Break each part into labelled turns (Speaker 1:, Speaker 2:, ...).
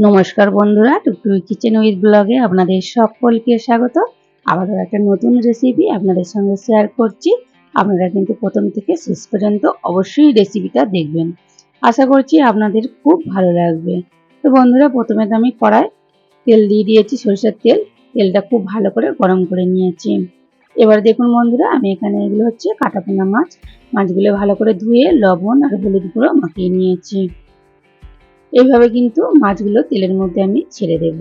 Speaker 1: নমস্কার বন্ধুরা, টুকটুকি kitchen with ব্লগে আপনাদের সকলকে স্বাগত। আবারও একটা নতুন রেসিপি আপনাদের সঙ্গে শেয়ার করছি। আপনারা কিন্তু প্রথম থেকে শেষ পর্যন্ত অবশ্যই রেসিপিটা দেখবেন। আশা করছি আপনাদের খুব ভালো লাগবে। তো বন্ধুরা, প্রথমে তো আমি কড়াই তেল দিয়ে দিয়েছি, সরিষার তেল। তেলটা খুব ভালো করে গরম করে নিয়েছি। এবার দেখুন বন্ধুরা, আমি এখানে এগুলো হচ্ছে কাটাপোনা মাছ। মাছগুলো ভালো করে ধুয়ে লবণ আর হলুদ গুঁড়ো মাখিয়ে নিয়েছি। এইভাবে কিন্তু মাছগুলো তেলের মধ্যে আমি ছেড়ে দেব।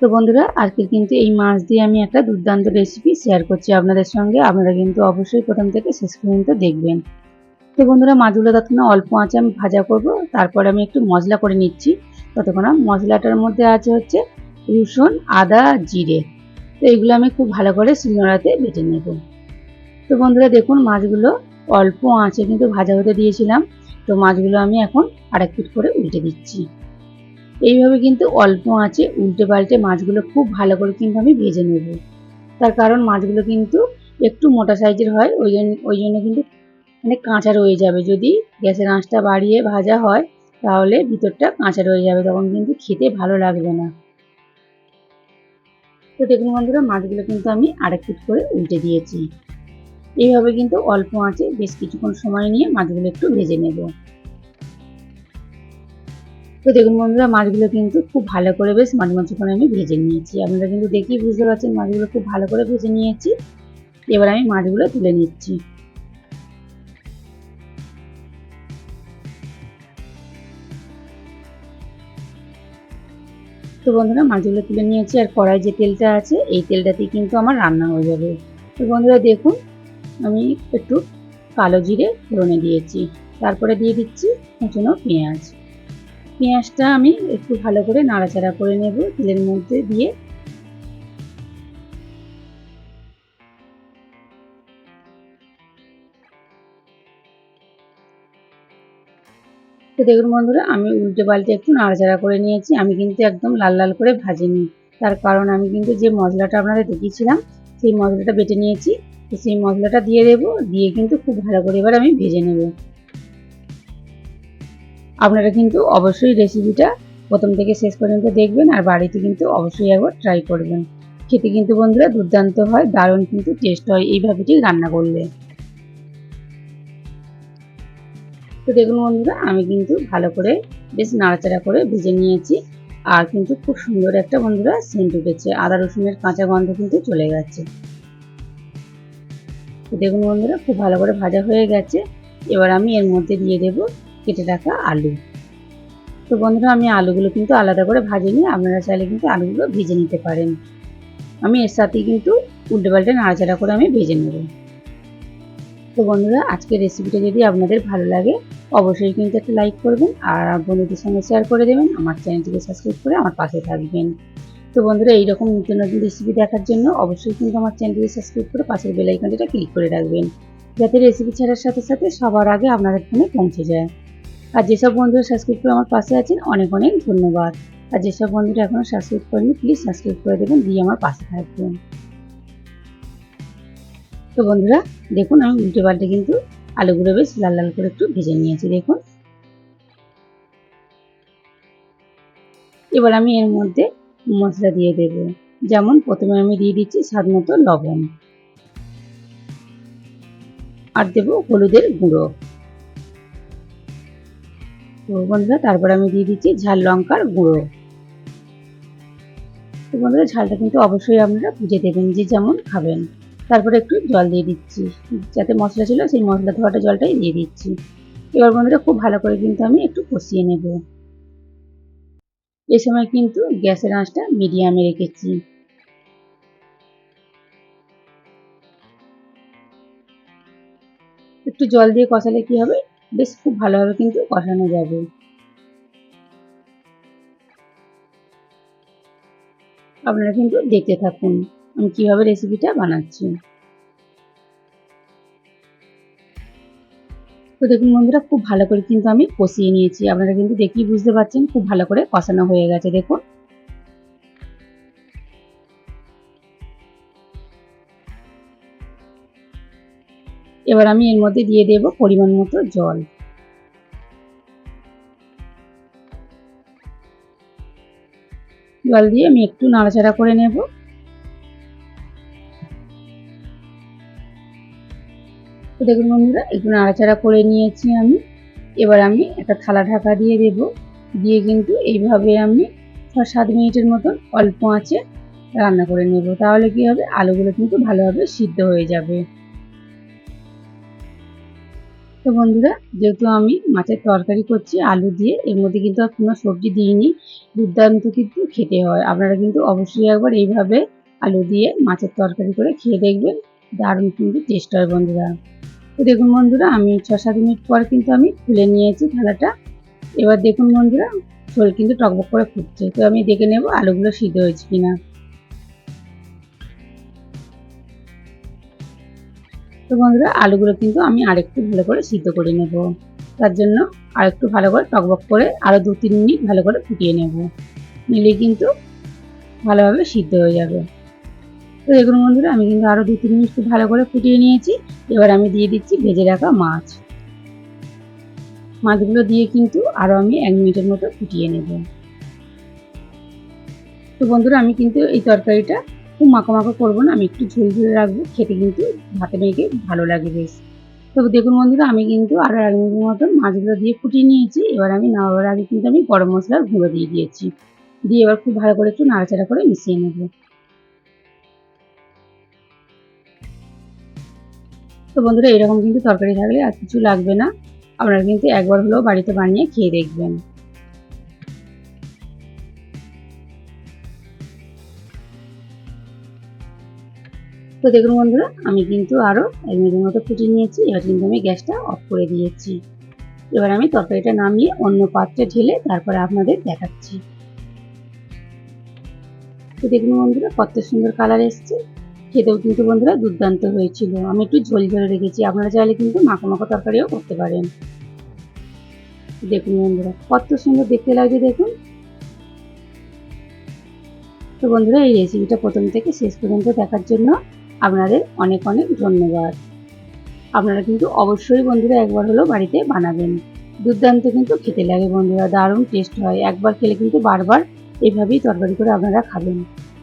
Speaker 1: তো বন্ধুরা আজকে কিন্তু এই মাছ দিয়ে আমি একটা দুর্দান্ত রেসিপি শেয়ার করছি আপনাদের সঙ্গে। আপনারা কিন্তু অবশ্যই প্রথম থেকে শেষ পর্যন্ত দেখবেন। তো বন্ধুরা, মাছগুলো ততক্ষণ অল্প আঁচে আমি ভাজা করব। তারপরে আমি একটু মশলা করে নিচ্ছি। ততক্ষণ মশলাটার মধ্যে আছে হচ্ছে রসুন, আদা, জিরে। তো এইগুলো আমি খুব ভালো করে শিলনোড়াতে বেটে নেব। তো বন্ধুরা, দেখুন মাছগুলো অল্প আঁচে কিন্তু ভাজা হতে দিয়েছিলাম। তো মাছগুলো আমি এখন আরেক পিট করে উল্টে দিচ্ছি। এইভাবে কিন্তু অল্প আঁচে উল্টে পাল্টে মাছগুলো খুব ভালো করে কিন্তু আমি ভেজে নেব। তার কারণ মাছগুলো কিন্তু একটু মোটা সাইজের হয়, ওই জন্য ওই জন্য কিন্তু মানে কাঁচা রয়ে যাবে। যদি গ্যাসের আঁচটা বাড়িয়ে ভাজা হয়, তাহলে ভিতরটা কাঁচা রয়ে যাবে, তখন কিন্তু খেতে ভালো লাগবে না। তো দেখুন বন্ধুরা, মাছগুলো কিন্তু আমি আরেক পিট করে উল্টে দিয়েছি। এইভাবে কিন্তু অল্প আঁচে বেশ কিছুক্ষণ সময় নিয়ে মাছগুলো একটু ভেজে নেব। তো দেখুন বন্ধুরা, মাছগুলো কিন্তু খুব ভালো করে বেশ মাঝে করে আমি ভেজে নিয়েছি। আপনারা কিন্তু দেখেই বুঝতে পারছেন মাছগুলো খুব ভালো করে ভেজে নিয়েছি। এবার আমি মাছগুলো তুলে নিচ্ছি। তো বন্ধুরা, মাছগুলো তুলে নিয়েছি আর কড়াই যে তেলটা আছে, এই তেলটাতেই কিন্তু আমার রান্না হয়ে যাবে। তো বন্ধুরা, দেখুন আমি একটু কালো জিরে ফোড়নে দিয়েছি। তারপরে দিয়ে দিচ্ছি কুচনো পেঁয়াজ। পেঁয়াজটা আমি একটু ভালো করে নাড়াচাড়া করে নেব তেলের মধ্যে দিয়ে। তো দেখুন বন্ধুরা, আমি উল্টে পাল্টে একটু নাড়াচাড়া করে নিয়েছি। আমি কিন্তু একদম লাল লাল করে ভাজিনি। তার কারণ আমি কিন্তু যে মশলাটা আপনাদের দেখিয়েছিলাম, সেই মশলাটা বেটে নিয়েছি। সেই মশলাটা দিয়ে দেবো, দিয়ে কিন্তু খুব ভালো করে এবার আমি ভেজে নেব। আপনারা কিন্তু অবশ্যই রেসিপিটা প্রথম থেকে শেষ পর্যন্ত দেখবেন আর বাড়িতে কিন্তু অবশ্যই একবার ট্রাই করবেন। খেতে কিন্তু বন্ধুরা দুর্দান্ত হয়, দারুণ কিন্তু টেস্ট হয় এইভাবে ঠিক রান্না করলে। তো দেখুন বন্ধুরা, আমি কিন্তু ভালো করে বেশ নাড়াচাড়া করে ভেজে নিয়েছি আর কিন্তু খুব সুন্দর একটা বন্ধুরা সেন্ট উঠেছে। আদা রসুনের কাঁচা গন্ধ কিন্তু চলে গেছে। দেখুন বন্ধুরা, খুব ভালো করে ভাজা হয়ে গেছে। এবার আমি এর মধ্যে দিয়ে দেব কেটে রাখা আলু। তো বন্ধুরা, আমি আলুগুলো কিন্তু আলাদা করে ভাজিনি, আপনারা চাইলে কিন্তু আলুগুলো ভেজে নিতে পারেন। আমি এর সাথে কিন্তু উল্টে পাল্টে নাড়াচাড়া করে আমি ভেজে নেব। তো বন্ধুরা, আজকের রেসিপিটা যদি আপনাদের ভালো লাগে, অবশ্যই কিন্তু একটা লাইক করবেন আর বন্ধুদের সঙ্গে শেয়ার করে দেবেন। আমার চ্যানেলটিকে সাবস্ক্রাইব করে আমার পাশে থাকবেন। তো বন্ধুরা, এইরকম নতুন নতুন রেসিপি দেখার জন্য অবশ্যই কিন্তু আমার চ্যানেলটিকে সাবস্ক্রাইব করে পাশের বেল আইকনটা ক্লিক করে রাখবেন। যাতে রেসিপি ছাড়ার সাথে সাথে সবার আগে আপনাদের ফোনে পৌঁছে যায়। আর যেসব বন্ধুরা সাবস্ক্রাইব করে আমার পাশে আছেন, অনেক অনেক ধন্যবাদ। আর যেসব বন্ধুরা এখনও সাবস্ক্রাইব করেনি প্লিজ সাবস্ক্রাইব করে দেবেন, দিয়ে আমার পাশে থাকবেন। তো বন্ধুরা, দেখুন আমি উল্টে পাল্টে কিন্তু আলুগুলো বেশ লাল লাল করে একটু ভেজে নিয়েছি, দেখুন। এবার আমি এর মধ্যে মশলা দিয়ে দেব। যেমন প্রথমে আমি দিয়ে দিচ্ছি স্বাদ মতো লবণ। আর দেব হলুদের গুঁড়ো। তো বন্ধুরা, তারপর আমি দিয়ে দিচ্ছি ঝাল লঙ্কার গুঁড়ো। তো বন্ধুরা, ঝালটা কিন্তু অবশ্যই আপনারা বুঝে দেবেন যে যেমন খাবেন। তারপরে একটু জল দিয়ে দিচ্ছি, যাতে মশলা ছিল সেই মশলা ধোয়াটা জলটাই দিয়ে দিচ্ছি। এবার বন্ধুরা, খুব ভালো করে কিন্তু আমি একটু কষিয়ে নেব। এই সময় কিন্তু গ্যাসের আঁচটা মিডিয়ামে রেখেছি। একটু জল দিয়ে কষালে কি হবে? বেশ খুব ভালোভাবে কিন্তু কষানো যাবে। আপনারা কিন্তু দেখতে থাকুন আমি কীভাবে রেসিপিটা বানাচ্ছি। তো দেখুন বন্ধুরা, খুব ভালো করে কিন্তু আমি কষিয়ে নিয়েছি। আপনারা কিন্তু দেখেই বুঝতে পারছেন, খুব ভালো করে কষানো হয়ে গেছে, দেখুন। এবার আমি এর মধ্যে দিয়ে দেব পরিমাণ মতো জল। জল দিয়ে আমি একটু নাড়াচাড়া করে নেব। তো দেখুন বন্ধুরা একটু নাড়াচাড়া করে নিয়েছি আমি। এবার আমি একটা থালা ঢাকা দিয়ে দেব। দিয়ে কিন্তু এইভাবে আমি ছ সাত মিনিটের মতন অল্প আঁচে রান্না করে নেব। তাহলে কি হবে? আলুগুলো কিন্তু ভালোভাবে সিদ্ধ হয়ে যাবে। তো বন্ধুরা, যেহেতু আমি মাছের তরকারি করছি, আলু দিয়ে, এর মধ্যে কিন্তু আর কোনো সবজি দিইনি, দুর্দান্ত কিন্তু খেতে হয়। আপনারা কিন্তু অবশ্যই একবার এইভাবে আলু দিয়ে মাছের তরকারি করে খেয়ে দেখবেন। দারুণ কিন্তু টেস্ট হয় বন্ধুরা। তো দেখুন বন্ধুরা, আমি ছ সাত মিনিট পর কিন্তু আমি খুলে নিয়েছি থালাটা। এবার দেখুন বন্ধুরা, ঝোল কিন্তু টকবক করে ফুটছে। তো আমি দেখে নেব আলুগুলো সিদ্ধ হয়েছে কিনা। তো বন্ধুরা, আলুগুলো কিন্তু আমি আরেকটু ভালো করে সিদ্ধ করে নেব। তার জন্য আরেকটু ভালো করে টকবক করে আরও দু তিন মিনিট ভালো করে ফুটিয়ে নেব। নিলে কিন্তু ভালোভাবে সিদ্ধ হয়ে যাবে। তো দেখুন বন্ধুরা আমি কিন্তু আরও দু তিন মিনিট খুব ভালো করে ফুটিয়ে নিয়েছি। এবার আমি দিয়ে দিচ্ছি ভেজে রাখা মাছ। মাছগুলো দিয়ে কিন্তু আরও আমি এক মিনিটের মতো ফুটিয়ে নেব। তো বন্ধুরা, আমি কিন্তু এই তরকারিটা খুব মাখো মাখো করব না, আমি একটু ঝোল ঝোল রাখব, খেতে কিন্তু ভাতে মেখে ভালো লাগে বেশ। তো দেখুন বন্ধুরা, আমি কিন্তু আরও এক মিনিটের মতন মাছগুলো দিয়ে ফুটিয়ে নিয়েছি, এবার আমি নামাবার আগে কিন্তু আমি গরম মশলার গুঁড়ো দিয়ে দিয়েছি। দিয়ে এবার খুব ভালো করে একটু নাড়াচাড়া করে মিশিয়ে নেব। তো বন্ধুরা, এরকম কিন্তু তরকারি থাকলে আর কিছু লাগবে না। আপনারা কিন্তু একবার হলেও বাড়িতে বানিয়ে খেয়ে দেখবেন। তো দেখুন বন্ধুরা, আমি কিন্তু আরও এক মিনিটের মতো ফুটিয়ে নিয়েছি। এবার কিন্তু আমি গ্যাসটা অফ করে দিয়েছি। এবার আমি তরকারিটা নামিয়ে অন্য পাত্রে ঢেলে তারপরে আপনাদের দেখাচ্ছি। তো দেখুন বন্ধুরা, কত সুন্দর কালার এসছে। খেতেও কিন্তু বন্ধুরা দুর্দান্ত হয়েছিল। আমি একটু ঝোল ঝোলে রেখেছি, আপনারা চাইলে কিন্তু মাখো মাখো তরকারিও করতে পারেন। দেখুন বন্ধুরা, কত সুন্দর দেখতে লাগছে, দেখুন। তো বন্ধুরা, এই রেসিপিটা প্রথম থেকে শেষ পর্যন্ত দেখার জন্য আপনাদের অনেক অনেক ধন্যবাদ। আপনারা কিন্তু অবশ্যই বন্ধুরা একবার হলেও বাড়িতে বানাবেন। দুর্দান্ত কিন্তু খেতে লাগে বন্ধুরা, দারুণ টেস্ট হয়। একবার খেলে কিন্তু বারবার এভাবেই তরকারি করে আপনারা খাবেন।